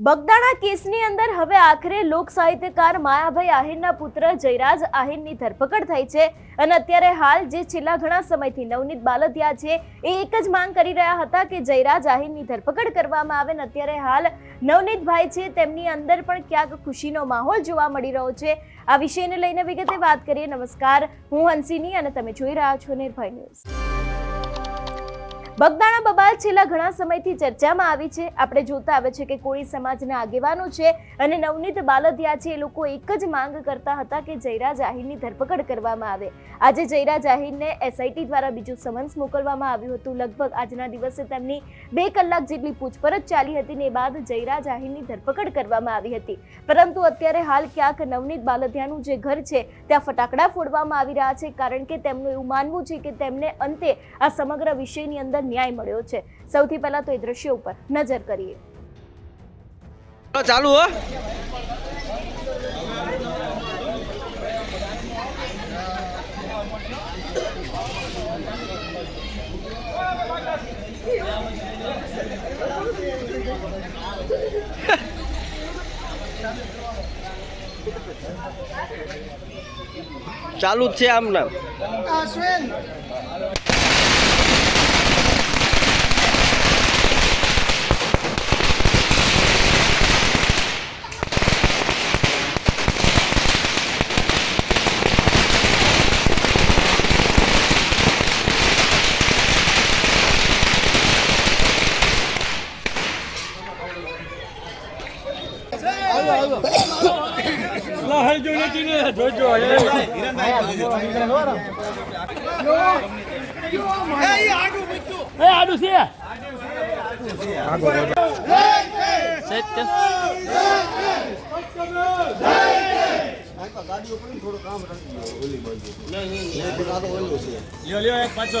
બગદાણા કેસની અંદર હવે આખરે લોક સાહિત્યકાર માયાભાઈ આહિરના પુત્ર જયરાજ આહિરની ધરપકડ થઈ છે અને અત્યારે હાલ જે છેલ્લા ઘણા સમયથી નવનીત બાલદિયા છે, એ એક જ માંગ કરી રહ્યા હતા કે જયરાજ આહિરની ધરપકડ કરવામાં આવે ને અત્યારે હાલ નવનીતભાઈ છે, તેમની અંદર પણ ક્યાંક ખુશીનો માહોલ જોવા મળી રહ્યો છે. આ વિષયને લઈને વિગતે વાત કરીએ. નમસ્કાર. હું હંસિની અને તમે જોઈ રહ્યા છો નિર્ભય ન્યૂઝ. બગદાણા બબાલ છેલ્લા ઘણા સમયથી ચર્ચામાં આવી છે. આપણે જોતા આવે છે કે કોળી સમાજના આગેવાનો છે અને નવનીત બાલદિયા છે. એ લોકો એક જ માંગ કરતા હતા કે જયરાજ આહિરની ધરપકડ કરવામાં આવે. આજે જયરાજ આહિરને એસઆઈટી દ્વારા બીજું સમન્સ મોકલવામાં આવ્યું હતું. લગભગ આજના દિવસે તેમની બે કલાક જેટલી પૂછપરછ ચાલી હતી ને બાદ જયરાજ આહિરની ધરપકડ કરવામાં આવી હતી. પરંતુ અત્યારે હાલ ક્યાંક નવનીત બાલદિયાનું જે ઘર છે, ત્યાં ફટાકડા ફોડવામાં આવી રહ્યા છે. કારણ કે તેમનું એવું માનવું છે કે તેમને અંતે આ સમગ્ર વિષયની અંદર ન્યાય મળ્યો છે. સૌથી પહેલા તો એ દ્રશ્યો ઉપર નજર કરીએ. ચાલો, ચાલુ હો. ચાલુ જ છે આમ નામ આડું છે. ગાડી ઉપર થોડું પાછો.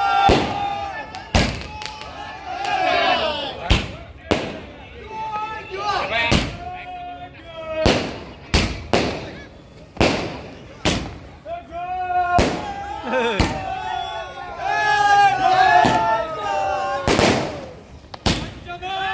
Come on!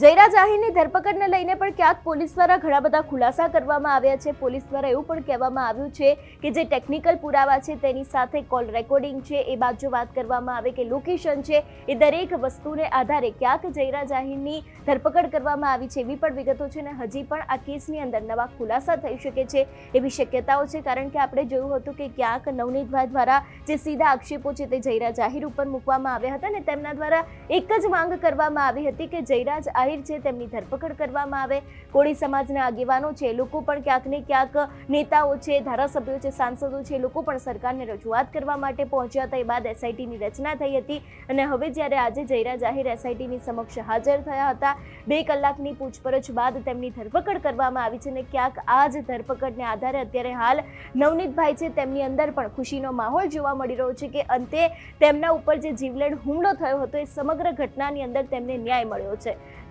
જયરાજ જાહીરની ધરપકડને લઈને પણ ક્યાંક પોલીસ દ્વારા ઘણા બધા ખુલાસા કરવામાં આવ્યા છે. પોલીસ દ્વારા એવું પણ કહેવામાં આવ્યું છે કે જે ટેકનિકલ પુરાવા છે તેની સાથે કોલ રેકોર્ડિંગ છે. એ બાદ જો વાત કરવામાં આવે કે લોકેશન છે, એ દરેક વસ્તુને આધારે ક્યાંક જયરા જાહીરની ધરપકડ કરવામાં આવી છે એવી પણ વિગતો છે ને હજી પણ આ કેસની અંદર નવા ખુલાસા થઈ શકે છે એવી શક્યતાઓ છે. કારણ કે આપણે જોયું હતું કે ક્યાંક નવનીતભાઈ દ્વારા જે સીધા આક્ષેપો છે તે જયરા જાહીર ઉપર મૂકવામાં આવ્યા હતા ને તેમના દ્વારા એક જ માંગ કરવામાં આવી હતી કે જયરાજ આહિર છે, તેમની ધરપકડ કરવામાં આવે. કોળી સમાજના આગેવાનો છે, લોકો પણ ક્યાંક ને ક્યાંક નેતાઓ છે, ધારાસભ્યો છે, સાંસદો છે, લોકો પણ સરકારને રજૂઆત કરવા માટે પહોંચ્યા હતા. એ બાદ એસઆઈટીની રચના થઈ હતી અને હવે જ્યારે આજે જયરા જાહેર એસઆઈટીની સમક્ષ હાજર થયા હતા, બે કલાકની પૂછપરછ બાદ તેમની ધરપકડ કરવામાં આવી છે અને ક્યાંક આ જ ધરપકડને આધારે અત્યારે હાલ નવનીતભાઈ છે, તેમની અંદર પણ ખુશીનો માહોલ જોવા મળી રહ્યો છે કે અંતે તેમના ઉપર જે જીવલેણ હુમલો થયો હતો, એ સમગ્ર ઘટનાની અંદર તેમને ન્યાય મળ્યો છે.